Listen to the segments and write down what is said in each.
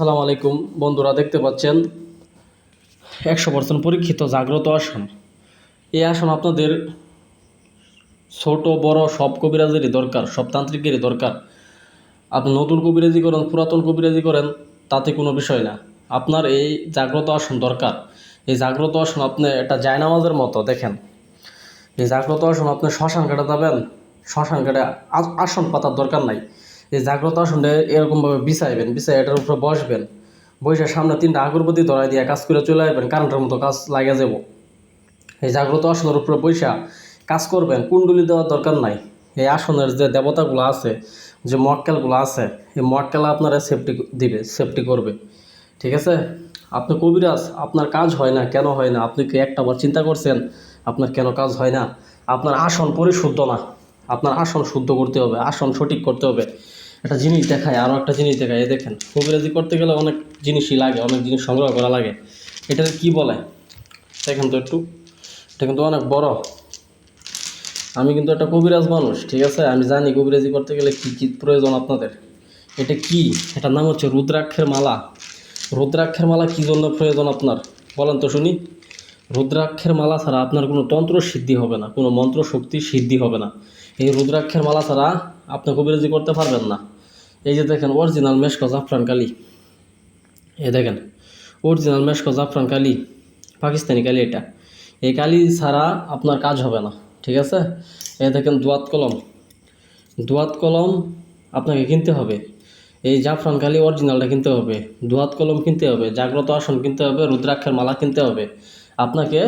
আসসালামু আলাইকুম। বন্ধুরা, দেখতে পাচ্ছেন? একশো পার্সেন্ট পরীক্ষিত, জাগ্রত আসন। এই আসন আপনাদের ছোট, বড় সব কবিরাজেরই দরকার, সব তান্ত্রিকেরই দরকার। আপনি নতুন কবিরাজি করেন, পুরাতন কবিরাজি করেন, তাতে কোনো বিষয় না। আপনার এই জাগ্রত আসন দরকার। এই জাগ্রত আসন আপনি একটা জায়নামাজের মতো, দেখেন। এই জাগ্রত আসন আপনি শ্মশান কাটে যাবেন, শ্মশান কাটে আসন পাতার দরকার নাই। এই জাগ্রত আসনটা এরকমভাবে বিছাইবেন বিছাই এটার উপরে বসবেন। বসে সামনে তিনটা আগরবাতি ধরাই দিয়ে কাজ করে চলে আসবেন, কারেন্টের মতো কাজ লাগিয়ে যাব। এই জাগ্রত আসনের উপরে বৈশা কাজ করবেন, কুণ্ডলি দেওয়ার দরকার নাই। এই আসনের যে দেবতাগুলো আছে, যে মক্কেলগুলো আছে, এই মক্কেল আপনারা সেফটি দিবে সেফটি করবে। ঠিক আছে? আপনি কবিরাজ, আপনার কাজ হয় না, কেন হয় না? আপনি কি একটা বার চিন্তা করছেন, আপনার কেন কাজ হয় না? আপনার আসন পরিশুদ্ধ না? আপনার আসন শুদ্ধ করতে হবে, আসন সঠিক করতে হবে। একটা জিনিস দেখায় আরও একটা জিনিস দেখায়। এই দেখেন কবিরাজি করতে গেলে অনেক জিনিসই লাগে, অনেক জিনিস সংগ্রহ করা লাগে। এটাকে কি বলে? দেখেন তো একটু, এটা কিন্তু অনেক বড়। আমি কিন্তু একটা কবিরাজ মানুষ, ঠিক আছে? আমি জানি কবিরাজি করতে গেলে কী কী প্রয়োজন আপনাদের। এটা কি? এটার নাম হচ্ছে রুদ্রাক্ষের মালা। রুদ্রাক্ষের মালা কী জন্য প্রয়োজন আপনার? বলেন তো শুনি। রুদ্রাক্ষের মালা ছাড়া আপনার কোনো তন্ত্র সিদ্ধি হবে না, কোনো মন্ত্র শক্তি সিদ্ধি হবে না। এই রুদ্রাক্ষের মালা ছাড়া আপনি কবিরাজি করতে পারবেন না। এই যে দেখেন, অরিজিনাল মেশক জাফরান কালি। এই দেখেন, অরিজিনাল মেশক জাফরান কালি, পাকিস্তানি কালি এটা। এই কালি ছাড়া আপনার কাজ হবে না, ঠিক আছে? এই দেখেন, দোয়াত কলম। দোয়াত কলম আপনাকে কিনতে হবে। এই জাফরান কালি অরিজিনালটা কিনতে হবে। দোয়াত কলম কিনতে হবে, জাগ্রত আসন কিনতে হবে, রুদ্রাক্ষের মালা কিনতে হবে। আপনাকে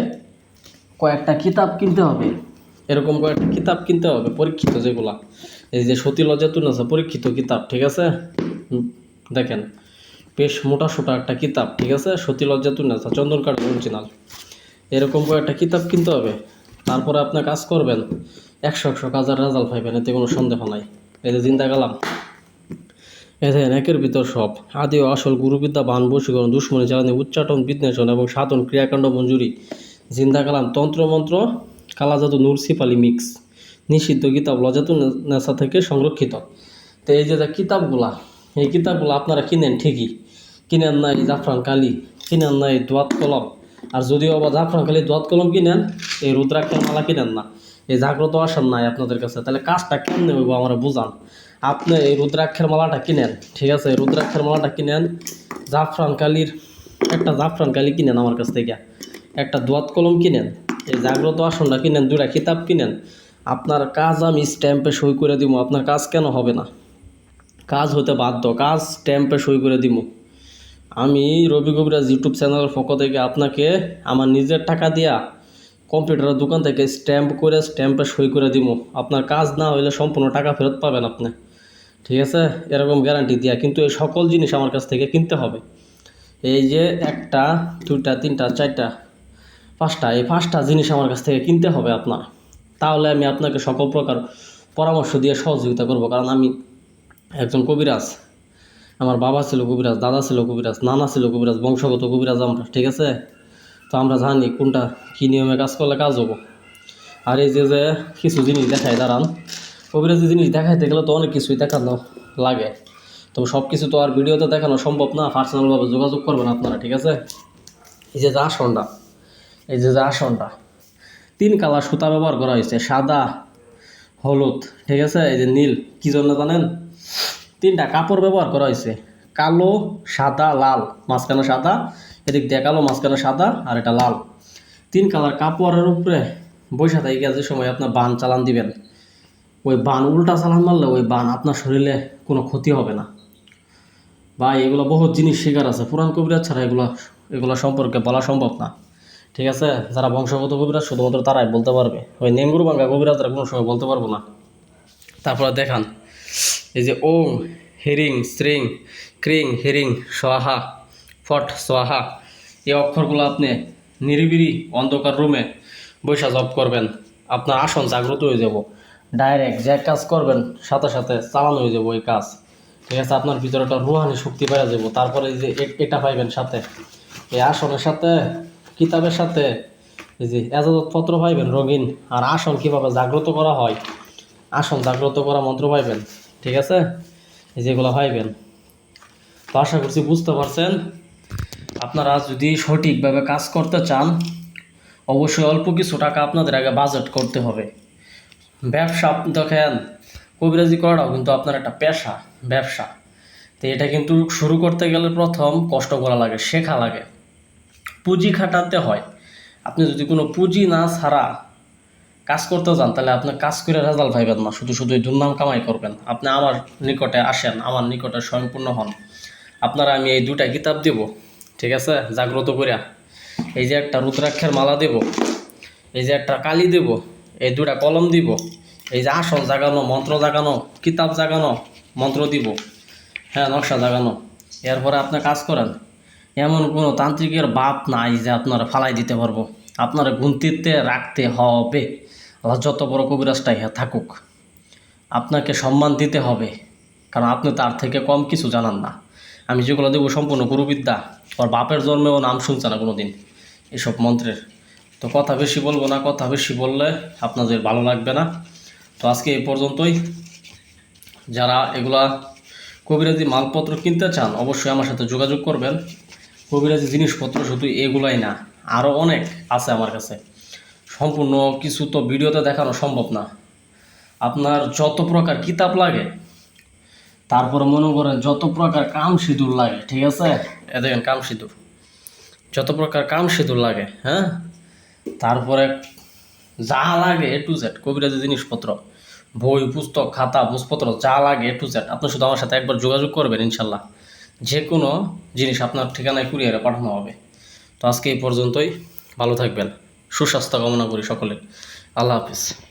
কয়েকটা কিতাব কিনতে হবে। এরকম কয়েকটা কিতাব কিনতে হবে পরীক্ষিত যেগুলা। এই যে সতী লজ্জাতুন আছে পরীক্ষিত কিতাব ঠিক আছে? দেখেন বেশ মোটা সোটা একটা কিতাব ঠিক আছে? সতী লজ্জা লজ্জাতুন আছে চন্দন কাঠ অরিজিনাল। এরকম কয়েকটা কিতাব কিনতে হবে তারপরে আপনার কাজ করবেন একশো একশো কাজের রেজাল্ট পাইবেন এতে কোনো সন্দেহ নাই। এই যে চিন্তা গেলাম এদের একের ভিতর সব। আদি ও আসল গুরুবিদ্যা, বান, বশীকরণ, দুশ্মনী, জ্বালানি, উচ্চাটন বিদ্বেষণ এবং সাধন ক্রিয়াকাণ্ড, মঞ্জুরি, জিন্দা কালাম, তন্ত্রমন্ত্র, কালাজাদু, নূর সিপালি মিক্স, নিষিদ্ধ কিতাব লজাতু নেশা থেকে সংরক্ষিত। তো এই যে কিতাবগুলা, এই কিতাবগুলো আপনারা কিনেন ঠিকই। কিনেন না এই জাফরান কালি, কিনেন না এই দোয়াত কলম। আর যদিও বা জাফরান কালি দোয়াত কলম কিনেন, এই রুদ্রাক্ষের মালা কিনেন না। এই জাগ্রত আসন নাই আপনাদের কাছে। তাহলে কাজটা কেমনে হইব আমরা বুঝান। আপনি এই রুদ্রাক্ষের মালাটা কিনেন, ঠিক আছে? রুদ্রাক্ষের মালাটা কিনেন, জাফরান কালির, একটা জাফরান কালি কিনেন আমার কাছ থেকে। একটা দোয়াত কলম কিনেন, এই জাগ্রত আসনটা কিনেন দুটা কিতাব কিনেন। আপনার কাজ আমি স্ট্যাম্পে সই করে দিব, আপনার কাজ কেন হবে না? কাজ হতে বাধ্য, কাজ স্ট্যাম্পে সই করে দিব। আমি রবি কবিরাজ ইউটিউব চ্যানেলের পক্ষ থেকে আপনাকে আমার নিজের টাকা দিয়া কম্পিউটারের দোকান থেকে স্ট্যাম্প করে স্ট্যাম্পে সই করে দিব। আপনার কাজ না হইলে সম্পূর্ণ টাকা ফেরত পাবেন আপনি। ঠিক আছে? এরকম গ্যারান্টি দেওয়া কিন্তু এই সকল জিনিস আমার কাছ থেকে কিনতে হবে। এই যে একটা, দুইটা, তিনটা, চারটা, পাঁচটা, এই পাঁচটা জিনিস আমার কাছ থেকে কিনতে হবে আপনার। তাহলে আমি আপনাকে সকল প্রকার পরামর্শ দিয়ে সহযোগিতা করব। কারণ আমি একজন কবিরাজ। আমার বাবা ছিল কবিরাজ, দাদা ছিল কবিরাজ, নানা ছিল কবিরাজ, বংশগত কবিরাজ আমরা, ঠিক আছে? তো আমরা জানি কোনটা কী নিয়মে কাজ করলে কাজ হব। আর এই যে যে কিছু জিনিস দেখায় দাঁড়ান। কবিরাজি জিনিস দেখাইতে গেলে তো অনেক কিছুই দেখানো লাগে। তবে সব কিছু তো আর ভিডিওতে দেখানো সম্ভব না পার্সোনালভাবে যোগাযোগ করবেন আপনারা, ঠিক আছে? এই যে যে আসনটা, এই যে যে আসনটা, তিন কালার সুতা ব্যবহার করা হয়েছে, সাদা, হলুদ, ঠিক আছে? এই যে নীল, কী জন্য জানেন? তিনটা কাপড় ব্যবহার করা হয়েছে, কালো, সাদা, লাল, মাঝখানে সাদা, এদিক দিয়ে কালো, মাঝখানে সাদা, আর এটা লাল। তিন কালার কাপড়ের উপরে বৈশা থেকে যে সময় আপনার বান চালান দিবেন। ওই বান, উল্টা চালান মারলে ওই বান আপনার শরীরে কোনো ক্ষতি হবে না। বা এগুলো বহুত জিনিস শিকার আছে। পুরান কবিরাজ ছাড়া এগুলো এগুলো সম্পর্কে বলা সম্ভব না। ঠিক আছে? যারা বংশগত কবিরাজ, শুধুমাত্র তারাই বলতে পারবে। ওই নেঙ্গুর বাঙ্গা কবিরাজরা কোনো সময় বলতে পারব না। তারপরে দেখান। এই যে ওং, হিরিং, স্ত্রিং, ক্রিং, হিরিং সোহা ফট সোহা এই অক্ষরগুলো আপনি নিরিবিরি অন্ধকার রুমে বৈশা জব করবেন। আপনার আসন জাগ্রত হয়ে যাব। ডাইরেক্ট যে কাজ করবেন, সাথে সাথে চালানো হয়ে যাব ওই কাজ। ঠিক আছে, আপনার ভিতরে একটা রুহানি শক্তি বেড়ে যাব। তারপরে এই যে এটা পাইবেন সাথে। এই আসনের সাথে, কিতাবের সাথে, এই যে এজাজতপত্র পাইবেন, রঙিন। আর আসন কীভাবে জাগ্রত করা হয়, আসন জাগ্রত করা মন্ত্র পাইবেন। ঠিক আছে? এই যেগুলো পাইবেন। তো আশা করছি বুঝতে পারছেন। আপনারা যদি সঠিকভাবে কাজ করতে চান, অবশ্যই অল্প কিছু টাকা আপনাদের আগে বাজেট করতে হবে। ব্যবসা আপনি দেখেন, কবিরাজি করাটাও কিন্তু আপনার একটা পেশা, ব্যবসা। তো এটা কিন্তু শুরু করতে গেলে প্রথম কষ্ট করা লাগে, শেখা লাগে। পুঁজি খাটাতে হয়। আপনি যদি কোনো পুঁজি না ছাড়া কাজ করতে যান, তাহলে আপনি কাজ করে রেজাল্ট পাইবেন না। শুধু শুধু ধুমধাম কামাই করবেন। আপনি আমার নিকটে আসেন, আমার নিকটে স্বয়ংপূর্ণ হন। আপনারা আমি এই দুটা কিতাব দেব, ঠিক আছে? জাগ্রত করিয়া। এই যে একটা রুদ্রাক্ষের মালা দেব, এই যে একটা কালি দেব এই দুটা কলম দিব। এই যে আসল জাগানো, মন্ত্র জাগানো, কিতাব জাগানো, মন্ত্র দিব। হ্যাঁ নকশা জাগানো। এরপরে আপনি কাজ করেন। এমন কোনো তান্ত্রিকের বাপ নাই যে আপনারা ফালাই দিতে পারব। আপনারা গুনতিতে রাখতে হবে। যত বড় কবিরাজটাই থাকুক। আপনাকে সম্মান দিতে হবে। কারণ আপনি তার থেকে কম কিছু জানান না। আমি যেগুলো দেবো সম্পূর্ণ গুরুবিদ্যা। ওর বাপের জন্মেও নাম শুনছে না কোনো দিন এসব মন্ত্রের তো কথা বেশি বলব না, কথা বেশি বললে আপনাদের ভালো লাগবে না। তো আজকে এই পর্যন্তই। যারা এগুলা কবিরাজি মালপত্র কিনতে চান, অবশ্যই আমার সাথে যোগাযোগ করবেন। কবিরাজি জিনিসপত্র শুধু এগুলাই না আরও অনেক আছে আমার কাছে। সম্পূর্ণ কিছু তো ভিডিওতে দেখানো সম্ভব না। আপনার যত প্রকার কিতাব লাগে, তারপরে মনে করেন যত প্রকার কাম সিঁদুর লাগে, ঠিক আছে? এ দেখেন কাম সিঁদুর। যত প্রকার কাম সিঁদুর লাগে হ্যাঁ? তারপরে যা লাগে এ টু জেড কবিরাজি জিনিসপত্র, বই, পুস্তক, খাতা বুঝপত্র যা লাগে এ টু জেড আপনি শুধু আমার সাথে একবার যোগাযোগ করবেন ইনশাল্লাহ। যে কোনো জিনিস আপনার ঠিকানায় কুরিয়ারে পাঠানো হবে। তো আজকে এই পর্যন্তই, ভালো থাকবেন, সুস্বাস্থ্য কামনা করি সকলের। আল্লাহ হাফিজ।